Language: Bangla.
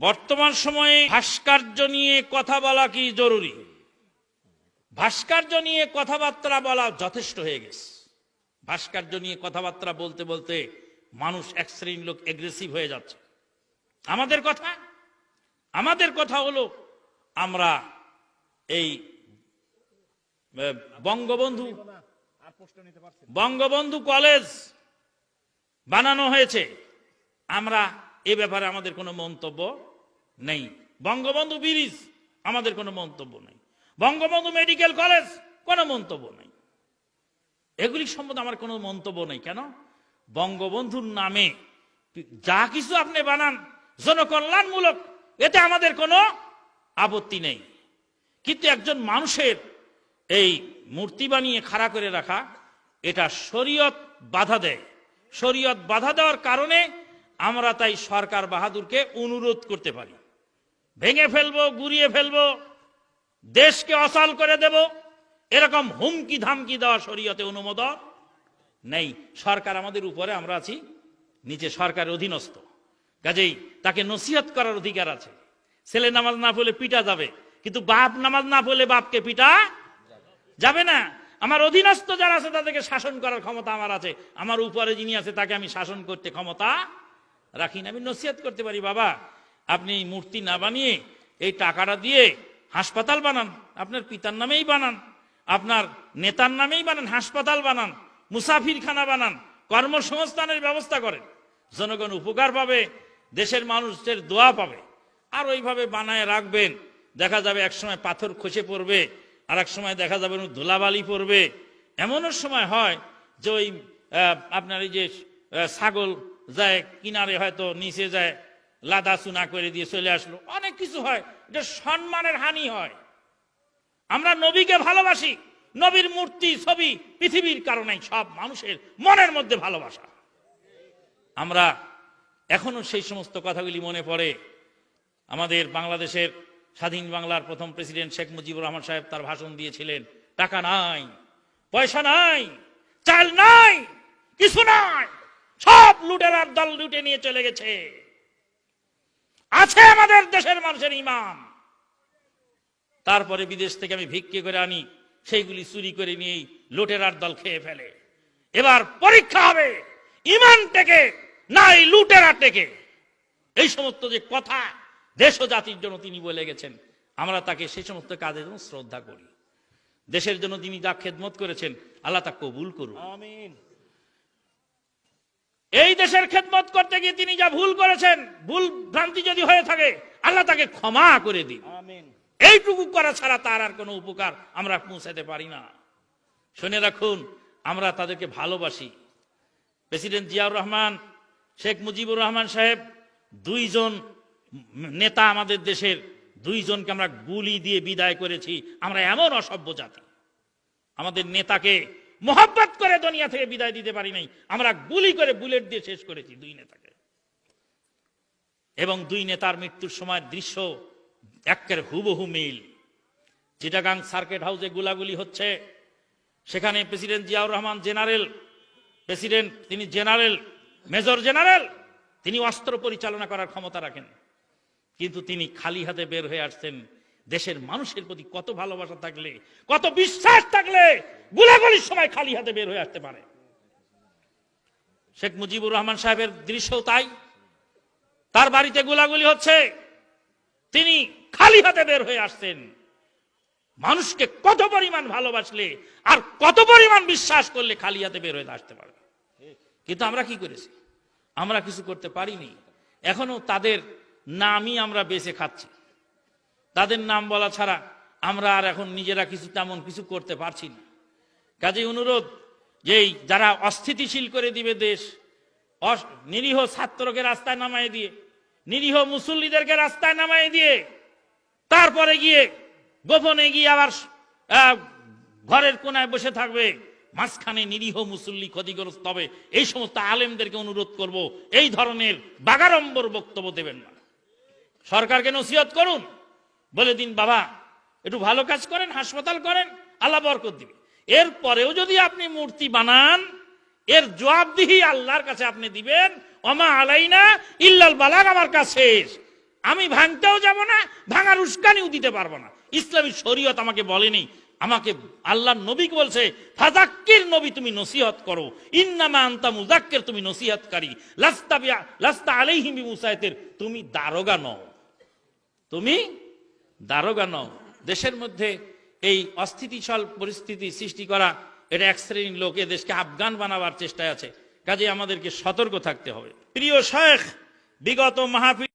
বর্তমান সময়ে ভাস্কর্য নিয়ে কথা বলা কি জরুরি? ভাস্কর্য নিয়ে কথাবার্তা বলা যথেষ্ট হয়ে গেছে। ভাস্কর্য নিয়ে কথাবার্তা বলতে বলতে মানুষ এক শ্রেণির লোক এগ্রেসিভ হয়ে যাচ্ছে। আমাদের কথা? আমাদের কথা হলো আমরা এই বঙ্গবন্ধু বঙ্গবন্ধু কলেজ বানানো হয়েছে। আমরা এ ব্যাপারে আমাদের কোনো মন্তব্য নেই। বঙ্গবন্ধু ব্রিজ, আমাদের কোনো মন্তব্য নেই। বঙ্গবন্ধু মেডিকেল কলেজ, কোনো মন্তব্য নেই। এগুলি সম্বন্ধে আমার কোনো মন্তব্য নেই। কেন? বঙ্গবন্ধুর নামে যা কিছু আপনি বানান জনকল্যাণমূলক, এতে আমাদের কোনো আপত্তি নেই। কিন্তু একজন মানুষের এই মূর্তি বানিয়ে খাড়া করে রাখা, এটা শরীয়ত বাধা দেয়। শরীয়ত বাধা দেওয়ার কারণে আমরা তাই সরকার বাহাদুরকে অনুরোধ করতে পারি। ভেঙে ফেলব, গুড়িয়ে ফেলব, দেশকে অসাল করে দেব, এরকম হুমকি ধামকি দেওয়া শরীয়তে অনুমোদন নেই। সরকার আমাদের উপরে আমরা আছি, নিচে সরকারের অধীনস্থ। কাজেই তাকে নসিহত করার অধিকার আছে। ছেলে নামাজ না পড়লে পিটা যাবে, কিন্তু বাপ নামাজ না পড়লে বাপকে পিটা যাবে না। আমার অধীনস্থ যারা আছে, তাদেরকে শাসন করার ক্ষমতা আমার আছে। আমার উপরে যিনি আছে, তাকে আমি শাসন করতে ক্ষমতা রাখি না। আমি নসিহত করতে পারি, বাবা। আপনি এই মূর্তি না বানিয়ে এই টাকাটা দিয়ে হাসপাতাল বানান। আপনার পিতার নামেই বানান। আপনার নেতার নামেই বানান, হাসপাতাল বানান, মুসাফিরখানা বানান, কর্মসংস্থানের ব্যবস্থা করেন। জনগণ উপকার পাবে, দেশের মানুষের দোয়া পাবে। আর ওইভাবে বানায় রাখবেন। দেখা যাবে এক সময় পাথর খসে পড়বে আর এক সময় দেখা যাবে ধুলাবালি পড়বে। এমনও সময় হয় যে ওই আপনার এই যে ছাগল যায়, কিনারে হয়তো নিচে যায় লাদা চুনা করে দিয়ে চলে আসলো। অনেক কিছু হয়, এটা সম্মানের হানি হয়। আমরা নবীকে ভালোবাসি, নবীর মূর্তি, ছবি, পৃথিবীর কারণে সব মানুষের মনের মধ্যে ভালোবাসা। আমরা এখনও সেই সমস্ত কথাগুলি মনে পড়ে। আমাদের বাংলাদেশের স্বাধীন বাংলার প্রথম প্রেসিডেন্ট শেখ মুজিবুর রহমান সাহেব তার ভাষণ দিয়েছিলেন, টাকা নাই, পয়সা নাই, চাল নাই, কিছু নাই, সব লুটেরার দল লুটে নিয়ে চলে গেছে। আছে আমাদের দেশের মানুষের ইমান। তারপরে বিদেশ থেকে আমি ভিক্ষে করে আনি, সেইগুলি চুরি করে নিয়েই লুটেরার দল খেয়ে ফেলে। এবার পরীক্ষা হবে, ইমান থেকে নাই লুটেরা টেকে। এই সমস্ত যে কথা দেশ ও জাতির জন্য তিনি বলে গেছেন, আমরা তাকে সেই সমস্ত কাজের জন্য শ্রদ্ধা করি। দেশের জন্য তিনি যা খেদমত করেছেন, আল্লাহ তা কবুল করুন। আমিন। এই দেশের খেদমত করতে গিয়ে তিনি যা ভুল করেছেন ভুল ভ্রান্তি যদি হয়ে থাকে আল্লাহ তাকে ক্ষমা করে দিন। এইটুকু করা ছাড়া তার আর কোনো উপকার আমরা পৌঁছাতে পারি না। শুনে রাখুন আমরা তাদেরকে ভালোবাসি। প্রেসিডেন্ট জিয়াউর রহমান শেখ মুজিবুর রহমান সাহেব দুইজন নেতা আমাদের দেশের দুইজনকে আমরা গুলি দিয়ে বিদায় করেছি। আমরা এমন অসভ্য জাতি। আমাদের নেতাকে মোহাব্বত করে দুনিয়া থেকে বিদায় দিতে পারি নাই। আমরা গুলি করে বুলেট দিয়ে শেষ করেছি দুই নেতাকে। এবং দুই নেতার মৃত্যুর সময় দৃশ্য একের হুবহু মিল। চিটাগাং সার্কিট হাউসে গুলাগুলি হচ্ছে। সেখানে president Ziaur Rahman general, president তিনি জেনারেল, মেজর জেনারেল, তিনি অস্ত্র পরিচালনা করার ক্ষমতা রাখেন। কিন্তু তিনি খালি হাতে বের হয়ে আসছেন দেশের মানুষের প্রতি কত ভালোবাসা থাকলে, কত বিশ্বাস থাকলে গুলাগুলির সময় খালি হাতে বের হয়ে আসতে পারে। শেখ মুজিবুর রহমান সাহেবের দৃশ্য তাই। তার বাড়িতে গোলাগুলি হচ্ছে, তিনি খালি হাতে বের হয়ে আসতেন মানুষকে কত পরিমাণ ভালোবাসলে আর কত পরিমাণ বিশ্বাস করলে খালি হাতে বের হয়ে আসতে পারবে কিন্তু আমরা কি করেছি? আমরা কিছু করতে পারিনি। এখনও তাদের নামই আমরা বেঁচে খাচ্ছি। তাদের নাম বলা ছাড়া আমরা আর এখন নিজেরা কিছু তেমন কিছু করতে পারছি না। কাজে অনুরোধ যে এই যারা অস্থিতিশীল করে দিবে দেশ নিরীহ ছাত্রকে রাস্তায় নামাই দিয়ে, নিরীহ মুসল্লিদেরকে রাস্তায় নামাই দিয়ে, তারপরে গিয়ে গোপনে গিয়ে আবার ঘরের কোনায় বসে থাকবে, মাঝখানে নিরীহ মুসল্লি ক্ষতিগ্রস্ত হবে, এই সমস্ত আলেমদেরকে অনুরোধ করব, এই ধরনের বাগাড়ম্বর বক্তব্য দেবেন না। সরকারকে নসিহত করুন। বলে দিন, বাবা, একটু ভালো কাজ করেন, হাসপাতাল করেন, আল্লাহ বরকত দিবে। এরপরেও যদি আপনি মূর্তি বানান, এর জবাবদিহি আল্লাহর কাছে আপনি দিবেন অমা আলাইনা ইল্লাল বালাগ আমার কাছে আমি ভাঙতেও যাব না, ভাঙার উস্কানিও দিতে পারব না। ইসলামী শরীয়ত আমাকে বলেনি। আমাকে আল্লাহ নবী বলছে ফাজাক্কির নবী, তুমি নসিহত করো। ইন্নামা আনতা মুজাক্কির তুমি নসিহতকারী। লাস্তা লাস্তা আলাইহিম বিমুসাইতের, তুমি দারোগা নও। তুমি দারোগা নও। দেশের মধ্যে এই অস্থিতিশীল পরিস্থিতি সৃষ্টি করা এটা এক শ্রেণির লোক এ দেশকে আফগান বানাবার চেষ্টায় আছে। কাজে আমাদেরকে সতর্ক থাকতে হবে। প্রিয় শেখ, বিগত মাহফিল